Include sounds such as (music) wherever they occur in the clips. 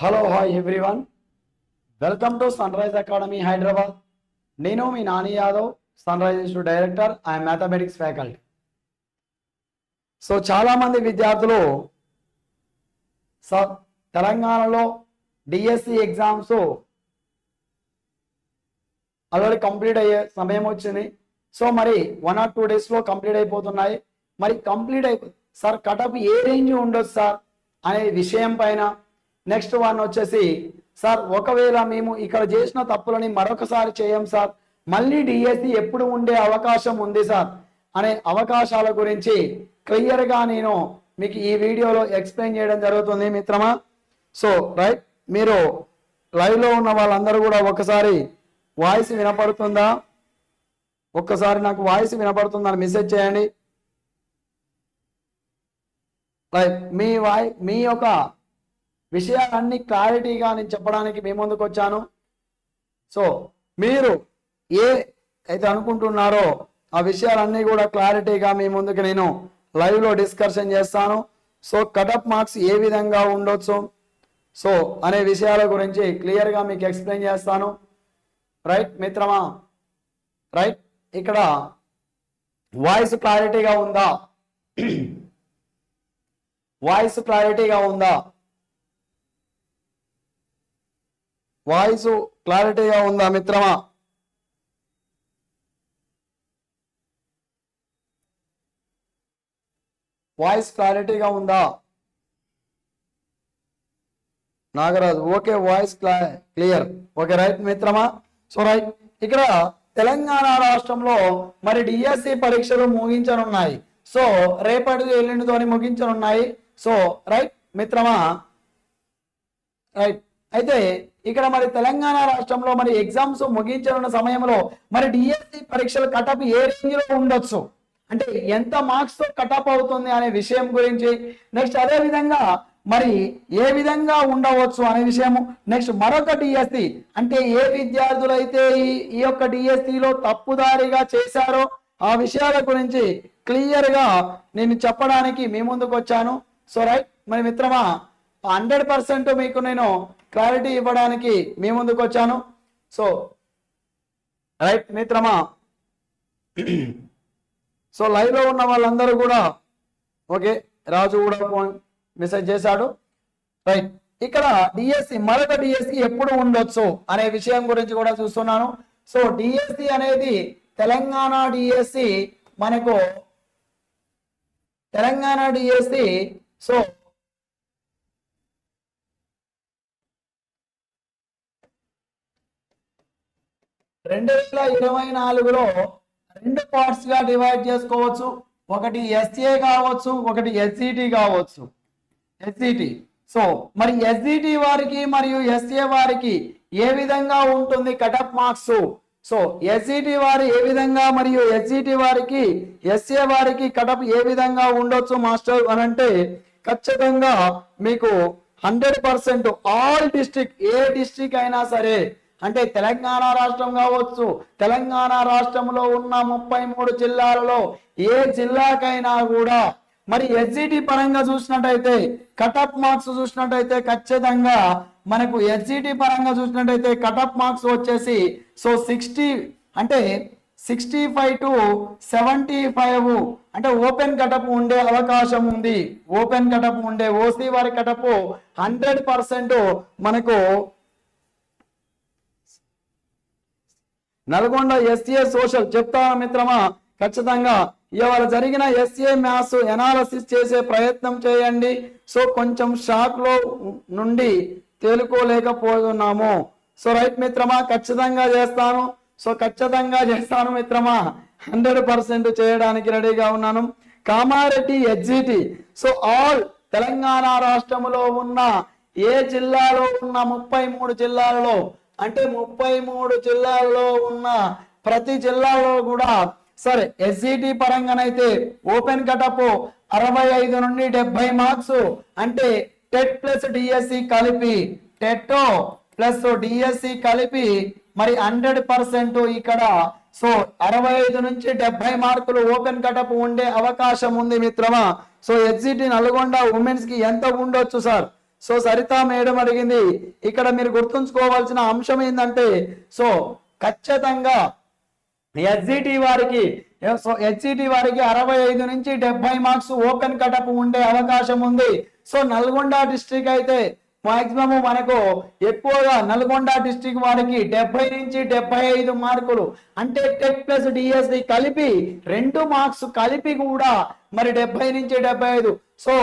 Hello hi everyone welcome to sunrise academy Hyderabad నేను మీ Nani Yadav sunrise institute director I mathematics faculty so చాలామంది విద్యార్థులు sir తెలంగాణలో DSC exams already complete అయ్యే సమయం వచ్చింది. So మరి వన్ ఆర్ టూ డేస్లో కంప్లీట్ అయిపోతున్నాయి. మరి కంప్లీట్ అయిపో సార్ కటప్ ఏ రేంజ్ ఉండొచ్చు సార్ అనే విషయం పైన నెక్స్ట్ వన్ వచ్చేసి సార్ ఒకవేళ మేము ఇక్కడ చేసిన తప్పులని మరొకసారి చేయం సార్ మళ్ళీ డిఎస్సి ఎప్పుడు ఉండే అవకాశం ఉంది సార్ అనే అవకాశాల గురించి క్లియర్గా నేను మీకు ఈ వీడియోలో ఎక్స్ప్లెయిన్ చేయడం జరుగుతుంది మిత్రమా? సో రైట్ మీరు లైవ్లో ఉన్న వాళ్ళందరూ కూడా ఒకసారి వాయిస్ వినపడుతుందా? ఒక్కసారి నాకు వాయిస్ వినపడుతుందని మెసేజ్ చేయండి. రైట్ మీ వాయి మీ యొక్క విషయాలన్నీ క్లారిటీగా నేను చెప్పడానికి మీ ముందుకు వచ్చాను. సో మీరు ఏ అయితే అనుకుంటున్నారో ఆ విషయాలన్నీ కూడా క్లారిటీగా మీ ముందుకు నేను లైవ్లో డిస్కషన్ చేస్తాను. సో కటప్ మార్క్స్ ఏ విధంగా ఉండొచ్చు? సో అనే విషయాల గురించి క్లియర్గా మీకు ఎక్స్ప్లెయిన్ చేస్తాను. రైట్ మిత్రమా? రైట్ ఇక్కడ వాయిస్ క్లారిటీగా ఉందా? వాయిస్ క్లారిటీగా ఉందా? వాయిస్ క్లారిటీగా ఉందా మిత్రమా? వాయిస్ క్లారిటీగా ఉందా? Nagaraju okay voice clear. Okay right మిత్రమా? సో రైట్ ఇక్కడ తెలంగాణ రాష్ట్రంలో మరి డిఎస్సి పరీక్షలు ముగించనున్నాయి. సో రేపటి ఎల్లుండితోని ముగించనున్నాయి. సో రైట్ మిత్రమా? రైట్. అయితే ఇక్కడ మరి తెలంగాణ రాష్ట్రంలో మరి ఎగ్జామ్స్ ముగించనున్న సమయంలో మరి డిఎస్సి పరీక్షలు కటప్ ఏ రేంజ్లో ఉండొచ్చు? అంటే ఎంత మార్క్స్తో కటప్ అవుతుంది అనే విషయం గురించి నెక్స్ట్ అదే విధంగా మరి ఏ విధంగా ఉండవచ్చు అనే విషయము నెక్స్ట్ మరొక డిఎస్సి అంటే ఏ విద్యార్థులు అయితే ఈ ఈ యొక్క డిఎస్సిలో తప్పుదారిగా చేశారో ఆ విషయాల గురించి క్లియర్గా నేను చెప్పడానికి మీ ముందుకు వచ్చాను. సో రైట్ మరి మిత్రమా హండ్రెడ్ పర్సెంట్ మీకు నేను క్లారిటీ ఇవ్వడానికి మీ ముందుకు వచ్చాను. సో రైట్ మిత్రమా? సో లైవ్లో ఉన్న వాళ్ళందరూ కూడా ఓకే రాజు కూడా మెసేజ్ చేశాడు. రైట్ ఇక్కడ డిఎస్సి మరొక డిఎస్సి ఎప్పుడు ఉండొచ్చు అనే విషయం గురించి కూడా చూస్తున్నాను. సో డిఎస్సి అనేది తెలంగాణ డిఎస్సి మనకు తెలంగాణ డిఎస్సి సో రెండు వేల ఇరవై నాలుగులో రెండు పార్ట్స్గా డివైడ్ చేసుకోవచ్చు. ఒకటి ఎస్ఏ కావచ్చు ఒకటి ఎస్సిటి కావచ్చు. ఎస్సిటి సో మరి ఎస్సిటి వారికి మరియు ఎస్ఏ వారికి ఏ విధంగా ఉంటుంది కటప్ మార్క్స్ సో ఎస్సిటి వారు ఏ విధంగా మరియు ఎస్సిటి వారికి ఎస్ఏ వారికి కటప్ ఏ విధంగా ఉండొచ్చు మాస్టర్ అని అంటే ఖచ్చితంగా మీకు హండ్రెడ్ పర్సెంట్ ఆల్ డిస్ట్రిక్ట్ ఏ డిస్ట్రిక్ట్ అయినా సరే అంటే తెలంగాణ రాష్ట్రం కావచ్చు తెలంగాణ రాష్ట్రంలో ఉన్న ముప్పై మూడు జిల్లాలలో ఏ జిల్లాకైనా కూడా మరి ఎస్జిటి పరంగా చూసినట్టయితే కటప్ మార్క్స్ చూసినట్టయితే ఖచ్చితంగా మనకు ఎస్జిటి పరంగా చూసినట్టయితే కటప్ మార్క్స్ వచ్చేసి సో సిక్స్టీ అంటే sixty five to seventy five అంటే ఓపెన్ కటప్ ఉండే అవకాశం ఉంది. ఓపెన్ కటప్ ఉండే ఓసీ వారి కటప్ హండ్రెడ్ పర్సెంట్ మనకు నల్గొండ ఎస్ఏ సోషల్ చెప్తా మిత్రమా? ఖచ్చితంగా ఇవాళ జరిగిన ఎస్ఏ మ్యాథ్స్ ఎనాలసిస్ చేసే ప్రయత్నం చేయండి. సో కొంచెం షాక్లో నుండి తేలుకోలేకపోతున్నాము. సో రైట్ మిత్రమా? ఖచ్చితంగా చేస్తాను. సో ఖచ్చితంగా చేస్తాను మిత్రమా. హండ్రెడ్ పర్సెంట్ చేయడానికి రెడీగా ఉన్నాను. కామారెడ్డి ఎగ్జిటి. సో ఆల్ తెలంగాణ రాష్ట్రంలో ఉన్న ఏ జిల్లాలో ఉన్న ముప్పై మూడు జిల్లాలలో అంటే ముప్పై మూడు జిల్లాల్లో ఉన్న ప్రతి జిల్లాలో కూడా సరే ఎస్సిటి పరంగానైతే ఓపెన్ కటప్ అరవై ఐదు నుండి డెబ్బై మార్క్స్ అంటే TET plus D S C కలిపి TET plus D S C కలిపి మరి హండ్రెడ్ పర్సెంట్ ఇక్కడ. సో అరవై ఐదు నుంచి డెబ్బై మార్కులు ఓపెన్ కటప్ ఉండే అవకాశం ఉంది మిత్రమా? సో ఎగ్జిట్ నల్గొండ ఉమెన్స్కి ఎంత ఉండొచ్చు సార్? సో సరిత మేడం అడిగింది ఇక్కడ మీరు గుర్తుంచుకోవాల్సిన అంశం ఏంటంటే సో ఖచ్చితంగా ఎస్జిటి వారికి సో హెచ్సిటి వారికి అరవై ఐదు నుంచి డెబ్బై మార్క్స్ ఓపెన్ కటప్ ఉండే అవకాశం ఉంది. సో నల్గొండ డిస్ట్రిక్ట్ అయితే మాక్సిమం మనకు ఎక్కువగా నల్గొండ డిస్టిక్ వారికి డెబ్బై నుంచి డెబ్బై ఐదు మార్కులు అంటే టెక్ ప్లస్ డిఎస్సి కలిపి రెండు మార్క్స్ కలిపి కూడా మరి డెబ్బై నుంచి డెబ్బై ఐదు. సో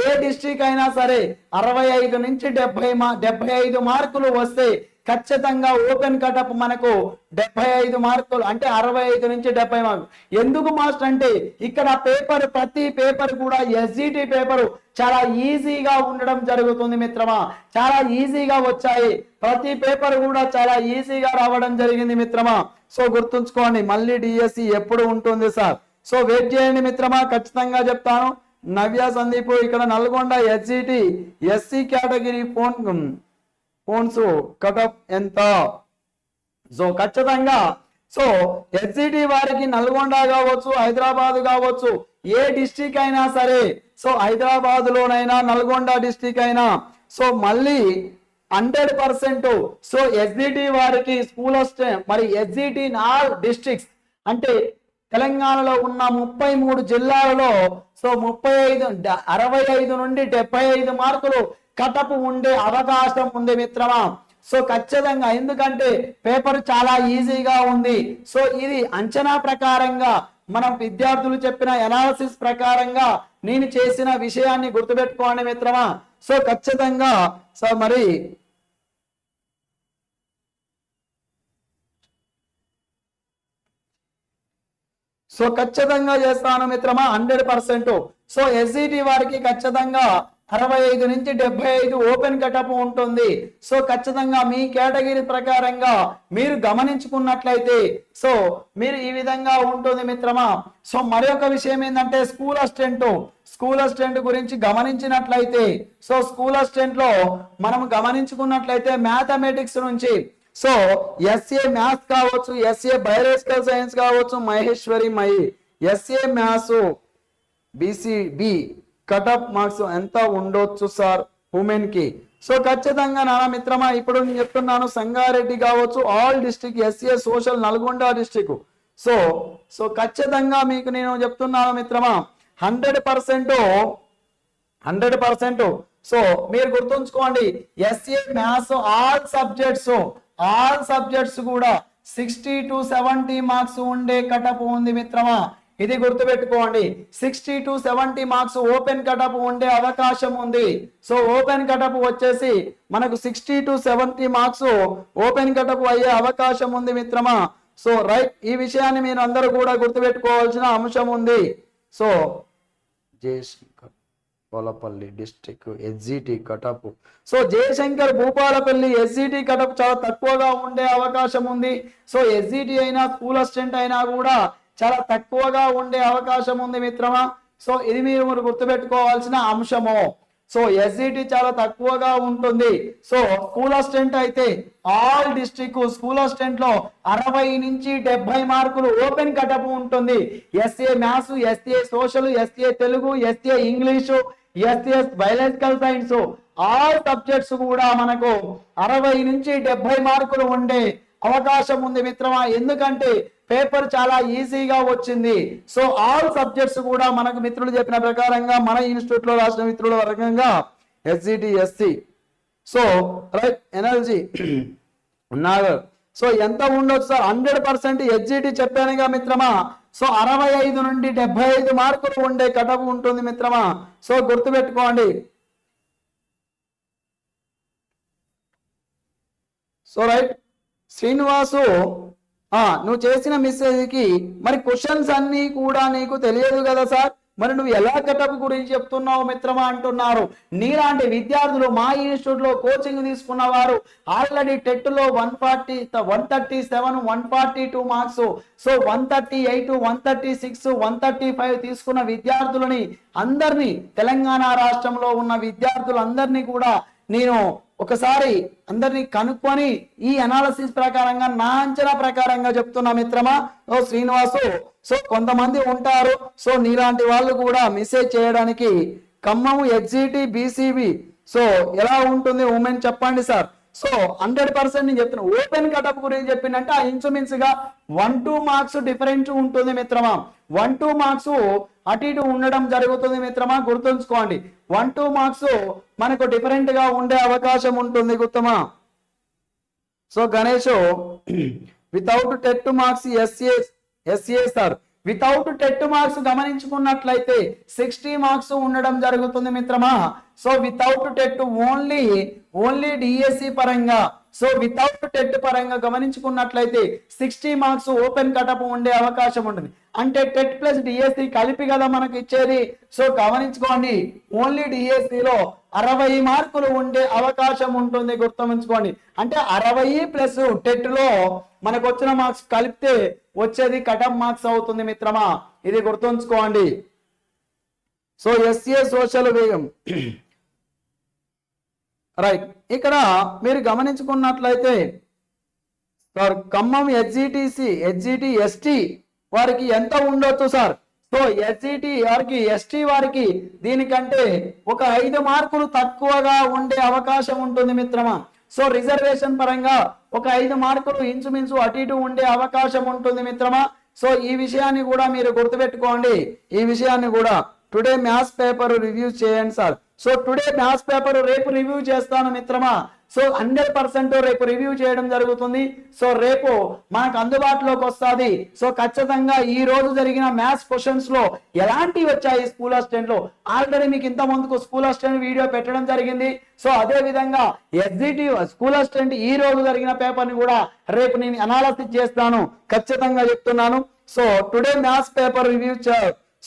ఏ డిస్టిక్ అయినా సరే అరవై ఐదు నుంచి డెబ్బై మా డెబ్బై ఐదు మార్కులు వస్తే ఖచ్చితంగా ఓపెన్ కటప్ మనకు డెబ్బై ఐదు మార్కులు అంటే అరవై ఐదు నుంచి డెబ్బై మార్కులు. ఎందుకు మాస్టర్ అంటే ఇక్కడ పేపర్ ప్రతి పేపర్ కూడా ఎస్జిటి పేపర్ చాలా ఈజీగా ఉండడం జరుగుతుంది మిత్రమా. చాలా ఈజీగా వచ్చాయి. ప్రతి పేపర్ కూడా చాలా ఈజీగా రావడం జరిగింది మిత్రమా. సో గుర్తుంచుకోండి మళ్ళీ డిఎస్సి ఎప్పుడు ఉంటుంది సార్? సో వెయిట్ చేయండి మిత్రమా ఖచ్చితంగా చెప్తాను. నవ్య సందీప్ ఇక్కడ Nalgonda S G T S C category phone phones cutoff ఎంత? సో ఖచ్చితంగా. సో ఎస్జిటి వారికి నల్గొండ కావచ్చు హైదరాబాద్ కావచ్చు ఏ డిస్టిక్ అయినా సరే సో హైదరాబాద్ లోనైనా నల్గొండ డిస్టిక్ అయినా సో మళ్ళీ hundred percent. So S G T వారికి స్కూల్ వస్తే మరి ఎస్జిటి ఆల్ డిస్ట్రిక్ట్స్ అంటే తెలంగాణలో ఉన్న ముప్పై మూడు జిల్లాలలో సో ముప్పై ఐదు అరవై ఐదు నుండి డెబ్బై ఐదు మార్కులు కటపు ఉండే అవకాశం ఉంది మిత్రమా. సో ఖచ్చితంగా ఎందుకంటే పేపర్ చాలా ఈజీగా ఉంది. సో ఇది అంచనా ప్రకారంగా మనం విద్యార్థులు చెప్పిన ఎనాలిసిస్ ప్రకారంగా నేను చేసిన విషయాన్ని గుర్తుపెట్టుకోండి మిత్రమా. సో ఖచ్చితంగా సో మరి సో ఖచ్చితంగా చేస్తాను మిత్రమా హండ్రెడ్ పర్సెంట్. సో ఎస్ఈటి వారికి ఖచ్చితంగా అరవై ఐదు నుంచి డెబ్బై ఐదు ఓపెన్ కటప్ ఉంటుంది. సో ఖచ్చితంగా మీ కేటగిరీ ప్రకారంగా మీరు గమనించుకున్నట్లయితే సో మీరు ఈ విధంగా ఉంటుంది మిత్రమా. సో మరొక విషయం ఏంటంటే స్కూల్ అసిస్టెంట్ స్కూల్ అసిస్టెంట్ గురించి గమనించినట్లయితే సో స్కూల్ అసిస్టెంట్లో మనం గమనించుకున్నట్లయితే మ్యాథమెటిక్స్ నుంచి సో ఎస్ఏ మ్యాథ్స్ కావచ్చు ఎస్ఏ బయోలాజికల్ సైన్స్ కావచ్చు Maheshwari my S A maths B C B cutoff marks ఎంత ఉండొచ్చు సార్ ఉమెన్కి సో ఖచ్చితంగా నానా మిత్రమా ఇప్పుడు నేను చెప్తున్నాను సంగారెడ్డి కావచ్చు all district S A social Nalgonda district. So so ఖచ్చితంగా మీకు నేను చెప్తున్నాను మిత్రమా hundred percent hundred percent. So మీరు గుర్తుంచుకోండి S A maths all subjects all subjects కూడా సిక్స్టీ టు సెవెంటీ మార్క్స్ ఉండే కటప్ ఉంది మిత్రమా. ఇది గుర్తుపెట్టుకోండి. Sixty to seventy marks open cutoff ఉండే అవకాశం ఉంది. సో ఓపెన్ కటప్ వచ్చేసి మనకు sixty to seventy marks open cutoff అయ్యే అవకాశం ఉంది మిత్రమా? సో రైట్ ఈ విషయాన్ని మీరు అందరూ కూడా గుర్తుపెట్టుకోవాల్సిన అంశం ఉంది. So Jayashankar Polapalli district S G T cutoff. So Jayashankar Bhupalpally S G T cutoff చాలా తక్కువగా ఉండే అవకాశం ఉంది. సో ఎస్జిటి అయినా స్కూల్ అసిస్టెంట్ అయినా కూడా చాలా తక్కువగా ఉండే అవకాశం ఉంది మిత్రమా. సో ఇది మీరు గుర్తుపెట్టుకోవాల్సిన అంశము. సో ఎస్జిటి చాలా తక్కువగా ఉంటుంది. సో స్కూల్ అసిస్టెంట్ అయితే ఆల్ డిస్ట్రిక్ట్ స్కూల్ అసిస్టెంట్లో అరవై నుంచి డెబ్బై మార్కులు ఓపెన్ కటప్ ఉంటుంది. S A maths S A social S A Telugu S A English S S biological science all subjects కూడా మనకు అరవై నుంచి డెబ్బై మార్కులు ఉండే అవకాశం ఉంది మిత్రమా. ఎందుకంటే పేపర్ చాలా ఈజీగా వచ్చింది. సో ఆల్ సబ్జెక్ట్స్ కూడా మనకు మిత్రులు చెప్పిన ప్రకారంగా మన ఇన్స్టిట్యూట్లో రాసిన మిత్రుల వర్గంగా S G T S C so right energy (clears throat) Nagar. So ఎంత ఉండొచ్చు సార్? హండ్రెడ్ పర్సెంట్ ఎస్జిటి చెప్పానుగా మిత్రమా? సో అరవై ఐదు నుండి డెబ్బై ఐదు మార్కులు ఉండే కటపు ఉంటుంది మిత్రమా? సో గుర్తుపెట్టుకోండి. సో రైట్ శ్రీనివాసు నువ్వు చేసిన మెసేజ్కి మరి క్వశ్చన్స్ అన్ని కూడా నీకు తెలియదు కదా సార్? మరి నువ్వు ఎలా కటప్ గురించి చెప్తున్నావు మిత్రమా అంటున్నారు? నీలాంటి విద్యార్థులు మా ఇన్స్టిట్యూట్లో కోచింగ్ తీసుకున్న వారు ఆల్రెడీ టెట్లో one forty one thirty seven one forty two marks. So one thirty eight one thirty six one thirty five తీసుకున్న విద్యార్థులని అందరినీ తెలంగాణ రాష్ట్రంలో ఉన్న విద్యార్థులందరినీ కూడా నేను ఒకసారి అందరినీ కనుక్కొని ఈ అనాలసిస్ ప్రకారంగా నా అంచనా ప్రకారంగా చెప్తున్నా మిత్రమా. ఓ శ్రీనివాసు సో కొంతమంది ఉంటారు. సో నీలాంటి వాళ్ళు కూడా మెసేజ్ చేయడానికి ఖమ్మం ఎగ్జిటి బీసీబీ సో ఎలా ఉంటుంది ఉమెన్ చెప్పండి సార్. సో హండ్రెడ్ పర్సెంట్ నేను చెప్తున్నా. ఓపెన్ కటప్ గురించి చెప్పిందంటే ఆ ఇంచుమించుగా వన్ టూ మార్క్స్ డిఫరెంట్ ఉంటుంది మిత్రమా. వన్ టూ మార్క్స్ అటు ఇటు ఉండడం జరుగుతుంది మిత్రమా గుర్తుంచుకోండి. వన్ టూ మార్క్స్ మనకు డిఫరెంట్గా ఉండే అవకాశం ఉంటుంది గుర్తమా? So Ganesh without TET marks SA SA sir without TET marks గమనించుకున్నట్లయితే sixty marks ఉండడం జరుగుతుంది మిత్రమా? So without TET only only DSC పరంగా సో వితౌట్ టెట్ పరంగా గమనించుకున్నట్లయితే సిక్స్టీ మార్క్స్ ఓపెన్ కటప్ ఉండే అవకాశం ఉంటుంది. అంటే టెట్ ప్లస్ డిఎస్సి కలిపి కదా మనకి ఇచ్చేది. సో గమనించుకోండి ఓన్లీ డిఎస్సిలో అరవై మార్కులు ఉండే అవకాశం ఉంటుంది గుర్తుంచుకోండి అంటే అరవై ప్లస్ టెట్లో మనకు వచ్చిన మార్క్స్ కలిపితే వచ్చేది కటప్ మార్క్స్ అవుతుంది మిత్రమా? ఇది గుర్తుంచుకోండి. సో ఎస్ఏ సోషల్ వేగం (clears throat) రైట్. ఇక్కడ మీరు గమనించుకున్నట్లయితే sir Khammam H G T C H G T S T వారికి ఎంత ఉండొచ్చు sir? So S G T వారికి ఎస్టీ వారికి దీనికంటే ఒక ఐదు మార్కులు తక్కువగా ఉండే అవకాశం ఉంటుంది మిత్రమా? సో రిజర్వేషన్ పరంగా ఒక ఐదు మార్కులు ఇంచుమించు అటు ఇటు ఉండే అవకాశం ఉంటుంది మిత్రమా? సో ఈ విషయాన్ని కూడా మీరు గుర్తుపెట్టుకోండి. ఈ విషయాన్ని కూడా టుడే మ్యాథ్స్ పేపర్ రివ్యూ చేయండి sir. So today maths paper రేపు రివ్యూ చేస్తాను మిత్రమా? సో హండ్రెడ్ పర్సెంట్ రేపు రివ్యూ చేయడం జరుగుతుంది. సో రేపు మనకు అందుబాటులోకి వస్తుంది. సో ఖచ్చితంగా ఈ రోజు జరిగిన మ్యాథ్స్ క్వశ్చన్స్లో ఎలాంటివి వచ్చాయి స్కూల్ అసిస్టెంట్లో ఆల్రెడీ మీకు ఇంత ముందుకు స్కూల్ అసిస్టెంట్ వీడియో పెట్టడం జరిగింది. సో అదే విధంగా ఎస్జిటి స్కూల్ అసిస్టెంట్ ఈ రోజు జరిగిన పేపర్ని కూడా రేపు నేను అనాలసిస్ చేస్తాను. ఖచ్చితంగా చెప్తున్నాను. So today maths paper review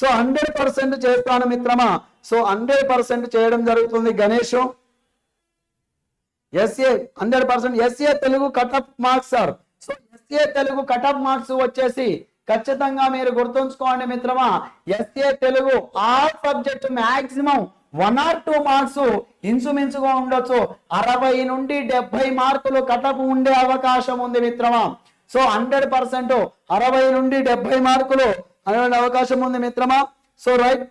so hundred percent చేస్తాను మిత్రమా? సో హండ్రెడ్ పర్సెంట్ చేయడం జరుగుతుంది Ganesh. S A hundred percent S A Telugu cutoff marks sir so S A Telugu cutoff marks వచ్చేసి ఖచ్చితంగా మీరు గుర్తుంచుకోండి మిత్రమా. S A Telugu all subject maximum one or two marks ఇంచుమించుగా ఉండొచ్చు. అరవై నుండి డెబ్బై మార్కులు కటప్ ఉండే అవకాశం ఉంది మిత్రమా. సో హండ్రెడ్ పర్సెంట్ అరవై నుండి డెబ్బై మార్కులు అనే అవకాశం ఉంది మిత్రమా. సో రైట్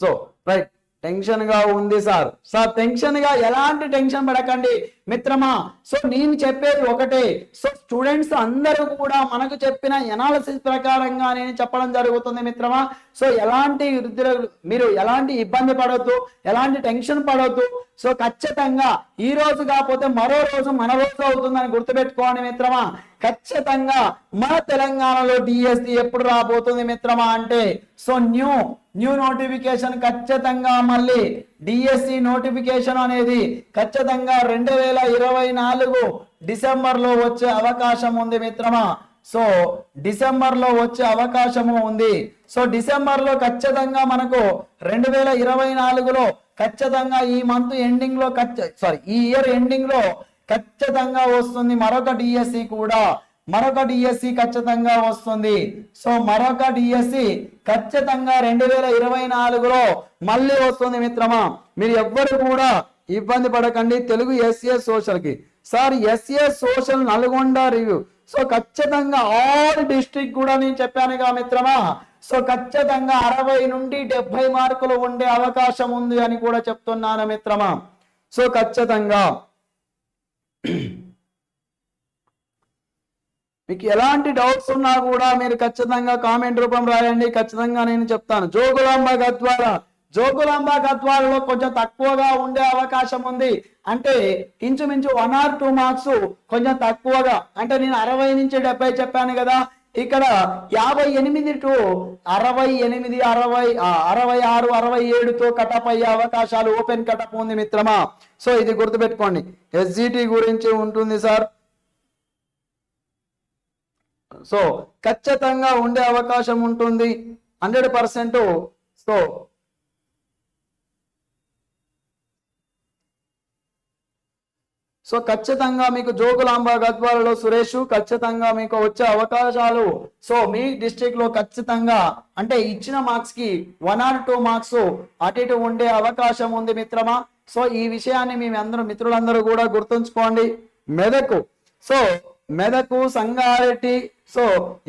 సో రైట్ టెన్షన్గా ఉంది సార్. సార్ టెన్షన్గా ఎలాంటి టెన్షన్ పడకండి. మిత్రమా సో నేను చెప్పేది ఒకటే. సో స్టూడెంట్స్ అందరూ కూడా మనకు చెప్పిన ఎనాలసిస్ ప్రకారంగా నేను చెప్పడం జరుగుతుంది మిత్రమా. సో ఎలాంటి వృద్ధులు- మీరు ఎలాంటి ఇబ్బంది పడవద్దు ఎలాంటి టెన్షన్ పడవద్దు సో ఖచ్చితంగా ఈ రోజు కాకపోతే మరో రోజు మన రోజు అవుతుందని గుర్తుపెట్టుకోండి మిత్రమా. ఖచ్చితంగా మన తెలంగాణలో డిఎస్సి ఎప్పుడు రాబోతుంది మిత్రమా అంటే సో న్యూ న్యూ నోటిఫికేషన్ ఖచ్చితంగా మళ్ళీ డిఎస్సి నోటిఫికేషన్ అనేది ఖచ్చితంగా రెండు వేల ఇరవై నాలుగు డిసెంబర్లో వచ్చే అవకాశం ఉంది మిత్రమా. సో డిసెంబర్లో వచ్చే అవకాశము ఉంది. సో డిసెంబర్లో ఖచ్చితంగా మనకు రెండు వేల ఇరవై నాలుగులో ఖచ్చితంగా ఈ మంత్ ఎండింగ్లో సారీ ఈ ఇయర్ ఎండింగ్లో ఖచ్చితంగా వస్తుంది మరొక డిఎస్సి కూడా. మరొక డిఎస్సి ఖచ్చితంగా వస్తుంది. సో మరొక డిఎస్సి ఖచ్చితంగా రెండు వేల ఇరవై నాలుగులో మళ్ళీ వస్తుంది మిత్రమా. మీరు ఎవ్వరు కూడా ఇబ్బంది పడకండి Telugu S A సోషల్కి sir S A social Nalgonda review. So ఖచ్చితంగా ఆల్ డిస్ట్రిక్ట్ కూడా నేను చెప్పానుగా మిత్రమా. సో ఖచ్చితంగా అరవై నుండి డెబ్బై మార్కులు ఉండే అవకాశం ఉంది అని కూడా చెప్తున్నాను మిత్రమా. సో ఖచ్చితంగా మీకు ఎలాంటి డౌట్స్ ఉన్నా కూడా మీరు ఖచ్చితంగా కామెంట్ రూపం రాయండి. ఖచ్చితంగా నేను చెప్తాను. జోగులాంబ గద్వాల జోగులాంబ గద్వాలలో కొంచెం తక్కువగా ఉండే అవకాశం ఉంది. అంటే ఇంచుమించు వన్ ఆర్ టూ మార్క్స్ కొంచెం తక్కువగా అంటే నేను అరవై నుంచి డెబ్బై చెప్పాను కదా ఇక్కడ యాభై ఎనిమిది టు అరవై ఎనిమిది అరవై అరవై ఆరు అరవై ఏడుతో కటప్ అయ్యే అవకాశాలు ఓపెన్ కటప్ ఉంది మిత్రమా? సో ఇది గుర్తుపెట్టుకోండి. ఎస్జిటి గురించి ఉంటుంది సార్. సో ఖచ్చితంగా ఉండే అవకాశం ఉంటుంది. Hundred percent. సో సో ఖచ్చితంగా మీకు జోగులాంబ గద్వాలలో సురేష్ ఖచ్చితంగా మీకు వచ్చే అవకాశాలు. సో మీ డిస్ట్రిక్ట్లో ఖచ్చితంగా అంటే ఇచ్చిన మార్క్స్కి వన్ ఆర్ టూ మార్క్స్ అటు ఇటు ఉండే అవకాశం ఉంది మిత్రమా? సో ఈ విషయాన్ని మీ అందరూ మిత్రులందరూ కూడా గుర్తుంచుకోండి. Medak. So Medak Sangareddy so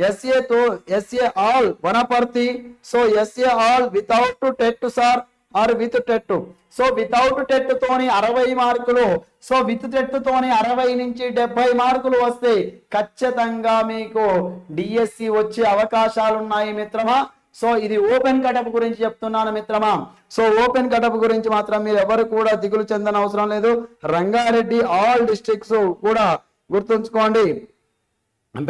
S A తో S A all Wanaparthy so S A all without TET sir or with TET so without TET తోని అరవై మార్కులు. సో విత్ టెట్ తోని అరవై నుంచి డెబ్బై మార్కులు వస్తే ఖచ్చితంగా మీకు డిఎస్సి వచ్చే అవకాశాలు ఉన్నాయి మిత్రమా? సో ఇది ఓపెన్ కటప్ గురించి చెప్తున్నాను మిత్రమా. సో ఓపెన్ కటప్ గురించి మాత్రం మీరు ఎవరు కూడా దిగులు చెందన అవసరం లేదు. రంగారెడ్డి ఆల్ డిస్ట్రిక్ట్స్ కూడా గుర్తుంచుకోండి.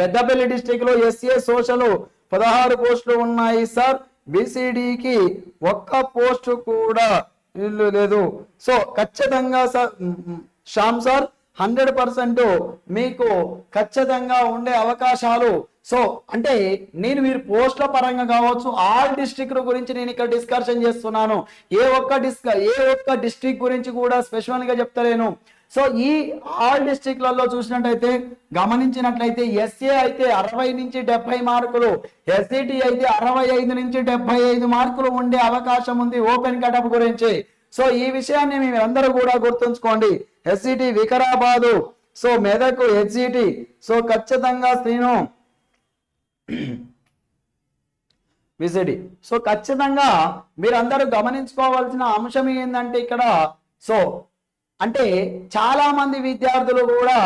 పెద్దపల్లి డిస్టిక్లో ఎస్ఏ సోషల్ పదహారు పోస్టులు ఉన్నాయి సార్. బీసీడీకి ఒక్క పోస్టు కూడా ఇల్లు లేదు. సో ఖచ్చితంగా sir Shyam sir hundred percent మీకు ఖచ్చితంగా ఉండే అవకాశాలు. సో అంటే నేను మీరు పోస్టుల పరంగా కావచ్చు ఆల్ డిస్ట్రిక్ట్ గురించి నేను ఇక్కడ డిస్కషన్ చేస్తున్నాను. ఏ ఒక్క డిస్క ఏ ఒక్క డిస్ట్రిక్ట్ గురించి కూడా స్పెషల్గా చెప్తలేను. సో ఈ ఆల్ డిస్ట్రిక్ట్లలో చూసినట్టయితే గమనించినట్లయితే ఎస్ఏ అయితే అరవై నుంచి డెబ్బై మార్కులు ఎస్సిటి అయితే అరవై ఐదు నుంచి డెబ్బై ఐదు మార్కులు ఉండే అవకాశం ఉంది ఓపెన్ కటప్ గురించి. సో ఈ విషయాన్ని మీరందరూ కూడా గుర్తుంచుకోండి. S C T Vikarabad so Medak H C T so ఖచ్చితంగా శ్రీను (clears throat) విసిడి సో ఖచ్చితంగా మీరందరూ గమనించుకోవాల్సిన అంశం ఏంటంటే ఇక్కడ సో అంటే చాలా మంది విద్యార్థులు కూడా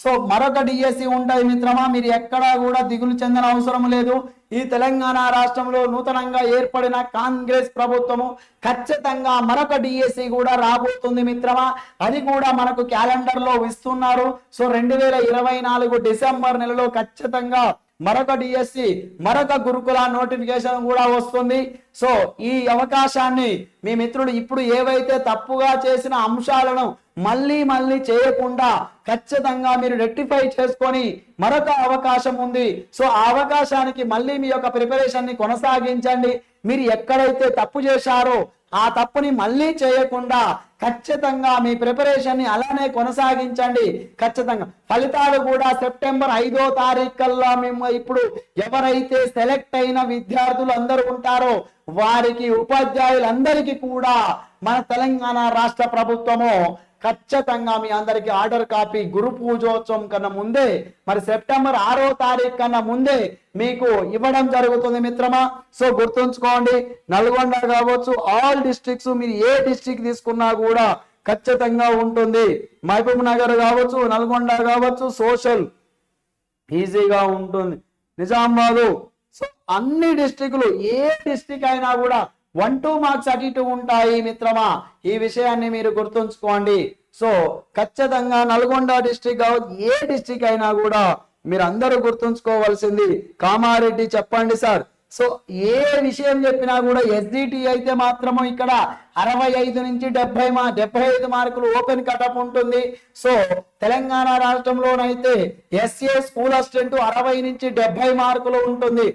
సో మరొక డిఎస్సి ఉంటాయి మిత్రమా? మీరు ఎక్కడా కూడా దిగులు చెందిన అవసరం లేదు. ఈ తెలంగాణ రాష్ట్రంలో నూతనంగా ఏర్పడిన కాంగ్రెస్ ప్రభుత్వము ఖచ్చితంగా మరొక డిఎస్సి కూడా రాబోతుంది మిత్రమా? అది కూడా మనకు క్యాలెండర్లో ఇస్తున్నారు. సో రెండు వేల ఇరవై నాలుగు డిసెంబర్ నెలలో ఖచ్చితంగా మరొక డిఎస్సి మరొక గురుకుల నోటిఫికేషన్ కూడా వస్తుంది. సో ఈ అవకాశాన్ని మీ మిత్రుడు ఇప్పుడు ఏవైతే తప్పుగా చేసిన అంశాలను మళ్ళీ మళ్ళీ చేయకుండా ఖచ్చితంగా మీరు రెక్టిఫై చేసుకొని మరొక అవకాశం ఉంది. సో ఆ అవకాశానికి మళ్ళీ మీ యొక్క ప్రిపరేషన్ని కొనసాగించండి. మీరు ఎక్కడైతే తప్పు చేశారో ఆ తప్పుని మళ్ళీ చేయకుండా ఖచ్చితంగా మీ ప్రిపరేషన్ని అలానే కొనసాగించండి. ఖచ్చితంగా. ఫలితాలు కూడా సెప్టెంబర్ ఐదో తారీఖు కల్లా మేము ఇప్పుడు ఎవరైతే సెలెక్ట్ అయిన విద్యార్థులు అందరూ ఉంటారో వారికి ఉపాధ్యాయులందరికీ కూడా మన తెలంగాణ రాష్ట్ర ప్రభుత్వము ఖచ్చితంగా మీ అందరికి ఆర్డర్ కాపీ గురు పూజోత్సవం కన్నా ముందే మరి సెప్టెంబర్ ఆరో తారీఖు కన్నా ముందే మీకు ఇవ్వడం జరుగుతుంది మిత్రమా? సో గుర్తుంచుకోండి నల్గొండ కావచ్చు ఆల్ డిస్ట్రిక్ట్స్ మీరు ఏ డిస్ట్రిక్ట్ తీసుకున్నా కూడా ఖచ్చితంగా ఉంటుంది. మహబూబ్ నగర్ కావచ్చు నల్గొండ కావచ్చు సోషల్ ఈజీగా ఉంటుంది. నిజామాబాదు. సో అన్ని డిస్టిక్లు ఏ డిస్టిక్ అయినా కూడా వన్ టూ మార్క్స్ అటు ఇటు ఉంటాయి మిత్రమా. ఈ విషయాన్ని మీరు గుర్తుంచుకోండి. సో ఖచ్చితంగా నల్గొండ డిస్టిక్ ఏ డిస్టిక్ అయినా కూడా మీరు అందరూ గుర్తుంచుకోవాల్సింది కామారెడ్డి చెప్పండి సార్. సో ఏ విషయం చెప్పినా కూడా ఎస్డిటి అయితే మాత్రము ఇక్కడ అరవై ఐదు నుంచి డెబ్బై మా డెబ్బై ఐదు మార్కులు ఓపెన్ కటప్ ఉంటుంది. సో తెలంగాణ రాష్ట్రంలోనైతే ఎస్ఏ స్కూల్ అసిస్టెంట్ అరవై నుంచి డెబ్బై మార్కులు ఉంటుంది.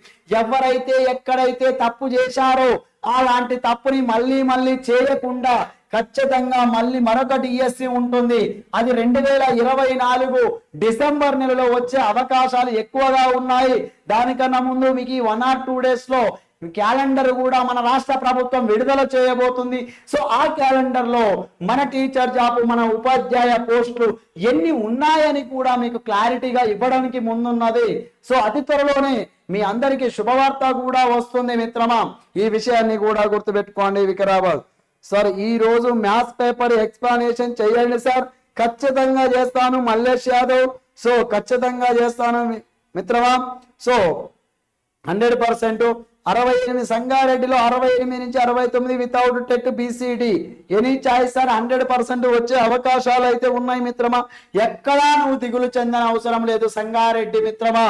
ఎవరైతే ఎక్కడైతే తప్పు చేశారో అలాంటి తప్పుని మళ్ళీ మళ్ళీ చేయకుండా ఖచ్చితంగా మళ్ళీ మరొక డిఎస్సి ఉంటుంది. అది రెండు వేల ఇరవై నాలుగు డిసెంబర్ నెలలో వచ్చే అవకాశాలు ఎక్కువగా ఉన్నాయి. దానికన్నా ముందు మీకు వన్ ఆర్ టూ డేస్లో క్యాలెండర్ కూడా మన రాష్ట్ర ప్రభుత్వం విడుదల చేయబోతుంది. సో ఆ క్యాలెండర్లో మన టీచర్ జాబ్ మన ఉపాధ్యాయ పోస్టులు ఎన్ని ఉన్నాయని కూడా మీకు క్లారిటీగా ఇవ్వడానికి ముందున్నది. సో అతి త్వరలోనే మీ అందరికీ శుభవార్త కూడా వస్తుంది మిత్రమా. ఈ విషయాన్ని కూడా గుర్తుపెట్టుకోండి వికరాబాద్. సార్ ఈ రోజు మ్యాథ్స్ పేపర్ ఎక్స్ప్లెనేషన్ చేయండి సార్. ఖచ్చితంగా చేస్తాను మల్లేష్ యాదవ్. సో ఖచ్చితంగా చేస్తాను మిత్రమా. సో హండ్రెడ్ పర్సెంట్ అరవై ఎనిమిది సంగారెడ్డిలో అరవై ఎనిమిది నుంచి అరవై తొమ్మిది without TET B C D any choice sir hundred percent వచ్చే అవకాశాలు అయితే ఉన్నాయి మిత్రమా? ఎక్కడా నువ్వు దిగులు చెందని అవసరం లేదు సంగారెడ్డి మిత్రమా?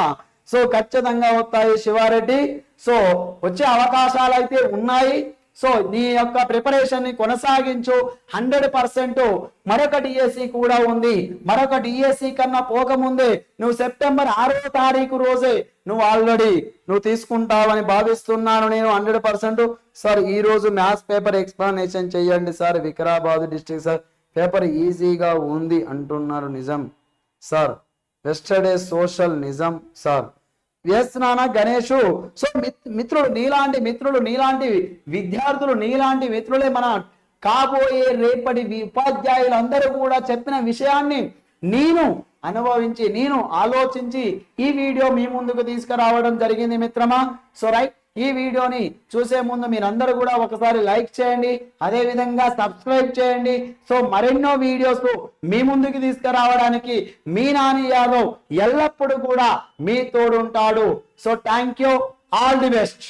సో ఖచ్చితంగా వస్తాయి శివారెడ్డి. సో వచ్చే అవకాశాలు అయితే ఉన్నాయి. సో నీ యొక్క ప్రిపరేషన్ని కొనసాగించు. హండ్రెడ్ పర్సెంట్ మరొక డిఎస్సి కూడా ఉంది. మరొక డిఎస్సి కన్నా పోకముందే నువ్వు సెప్టెంబర్ ఆరో తారీఖు రోజే నువ్వు ఆల్రెడీ నువ్వు తీసుకుంటావని భావిస్తున్నాను నేను హండ్రెడ్ పర్సెంట్. సార్ ఈ రోజు మ్యాథ్స్ పేపర్ ఎక్స్ప్లెనేషన్ చేయండి sir. Vikarabad district sir paper ఈజీగా ఉంది అంటున్నారు నిజం. సార్ వెస్టర్డే సోషల్ నిజం సార్. వ్యస్నాన గణేషు సో మిత్రుడు మిత్రులు నీలాంటి మిత్రులు నీలాంటి విద్యార్థులు నీలాంటి మిత్రులే మన కాబోయే రేపటి ఉపాధ్యాయులందరూ కూడా చెప్పిన విషయాన్ని నేను అనుభవించి నేను ఆలోచించి ఈ వీడియో మీ ముందుకు తీసుకురావడం జరిగింది మిత్రమా? సో రైట్ ఈ వీడియోని చూసే ముందు మీరందరూ కూడా ఒకసారి లైక్ చేయండి అదే విధంగా సబ్స్క్రైబ్ చేయండి. సో మరెన్నో వీడియోస్ మీ ముందుకు తీసుకురావడానికి మీ నాని యాదవ్ ఎల్లప్పుడూ కూడా మీ తోడుంటాడు. So thank you all the best.